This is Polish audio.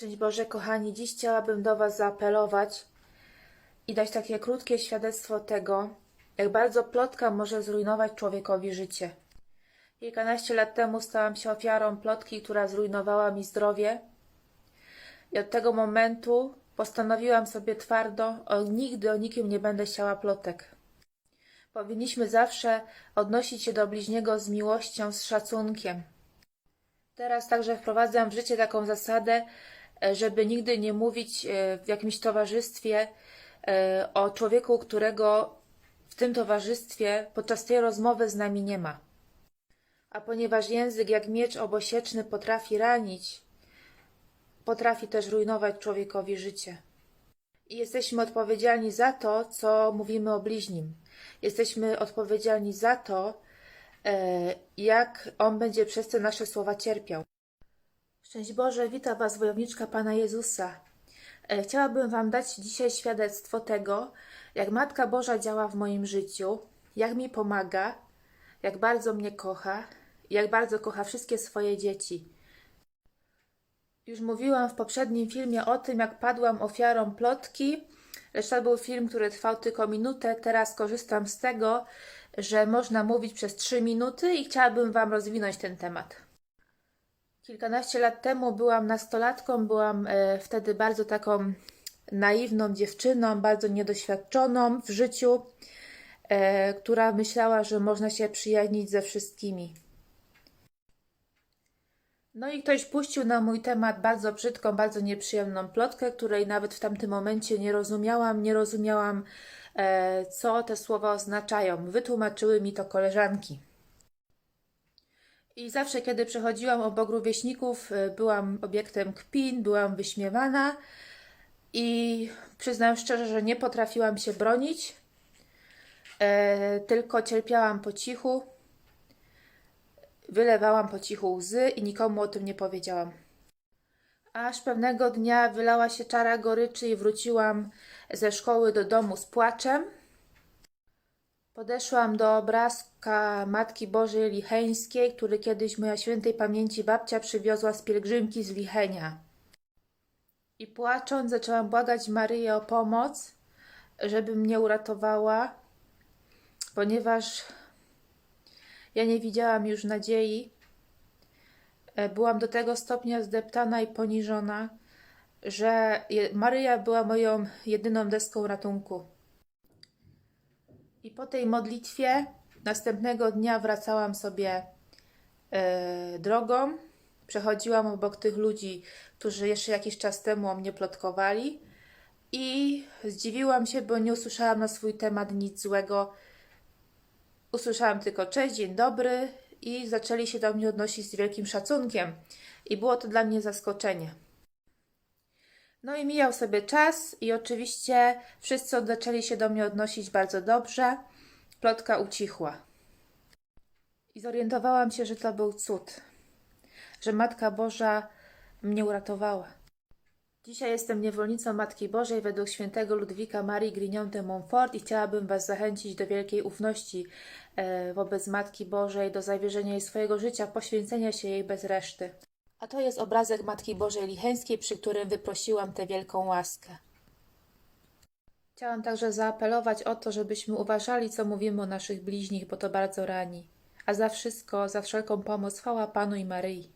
Szczęść Boże, kochani, dziś chciałabym do Was zaapelować i dać takie krótkie świadectwo tego, jak bardzo plotka może zrujnować człowiekowi życie. Kilkanaście lat temu stałam się ofiarą plotki, która zrujnowała mi zdrowie. I od tego momentu postanowiłam sobie twardo, o nigdy o nikim nie będę chciała plotek. Powinniśmy zawsze odnosić się do bliźniego z miłością, z szacunkiem. Teraz także wprowadzam w życie taką zasadę, żeby nigdy nie mówić e, w jakimś towarzystwie e, o człowieku, którego w tym towarzystwie podczas tej rozmowy z nami nie ma. A ponieważ język jak miecz obosieczny potrafi ranić, potrafi też rujnować człowiekowi życie. I jesteśmy odpowiedzialni za to, co mówimy o bliźnim. Jesteśmy odpowiedzialni za to, e, jak on będzie przez te nasze słowa cierpiał. Szczęść Boże, wita Was wojowniczka Pana Jezusa. E, Chciałabym Wam dać dzisiaj świadectwo tego, jak Matka Boża działa w moim życiu, jak mi pomaga, jak bardzo mnie kocha, jak bardzo kocha wszystkie swoje dzieci. Już mówiłam w poprzednim filmie o tym, jak padłam ofiarą plotki, lecz to był film, który trwał tylko minutę. Teraz korzystam z tego, że można mówić przez trzy minuty i chciałabym Wam rozwinąć ten temat. Kilkanaście lat temu byłam nastolatką, byłam e, wtedy bardzo taką naiwną dziewczyną, bardzo niedoświadczoną w życiu, e, która myślała, że można się przyjaźnić ze wszystkimi. No i ktoś puścił na mój temat bardzo brzydką, bardzo nieprzyjemną plotkę, której nawet w tamtym momencie nie rozumiałam, nie rozumiałam, e, co te słowa oznaczają. Wytłumaczyły mi to koleżanki. I zawsze, kiedy przechodziłam obok rówieśników, e, byłam obiektem kpin, byłam wyśmiewana i przyznam szczerze, że nie potrafiłam się bronić, e, tylko cierpiałam po cichu, wylewałam po cichu łzy i nikomu o tym nie powiedziałam. Aż pewnego dnia wylała się czara goryczy i wróciłam ze szkoły do domu z płaczem. Podeszłam do obrazka Matki Bożej Licheńskiej, który kiedyś moja świętej pamięci babcia przywiozła z pielgrzymki z Lichenia. I płacząc zaczęłam błagać Maryję o pomoc, żeby mnie uratowała, ponieważ ja nie widziałam już nadziei. E, Byłam do tego stopnia zdeptana i poniżona, że Maryja była moją jedyną deską ratunku. I po tej modlitwie następnego dnia wracałam sobie e, drogą. Przechodziłam obok tych ludzi, którzy jeszcze jakiś czas temu o mnie plotkowali. I zdziwiłam się, bo nie usłyszałam na swój temat nic złego. Usłyszałam tylko cześć, dzień dobry i zaczęli się do mnie odnosić z wielkim szacunkiem. I było to dla mnie zaskoczenie. No i mijał sobie czas i oczywiście wszyscy zaczęli się do mnie odnosić bardzo dobrze. Plotka ucichła. I zorientowałam się, że to był cud. Że Matka Boża mnie uratowała. Dzisiaj jestem niewolnicą Matki Bożej według świętego Ludwika Marii Grignon de Montfort i chciałabym Was zachęcić do wielkiej ufności e, wobec Matki Bożej, do zawierzenia jej swojego życia, poświęcenia się jej bez reszty. A to jest obrazek Matki Bożej Licheńskiej, przy którym wyprosiłam tę wielką łaskę. Chciałam także zaapelować o to, żebyśmy uważali, co mówimy o naszych bliźnich, bo to bardzo rani. A za wszystko, za wszelką pomoc chwała Panu i Maryi.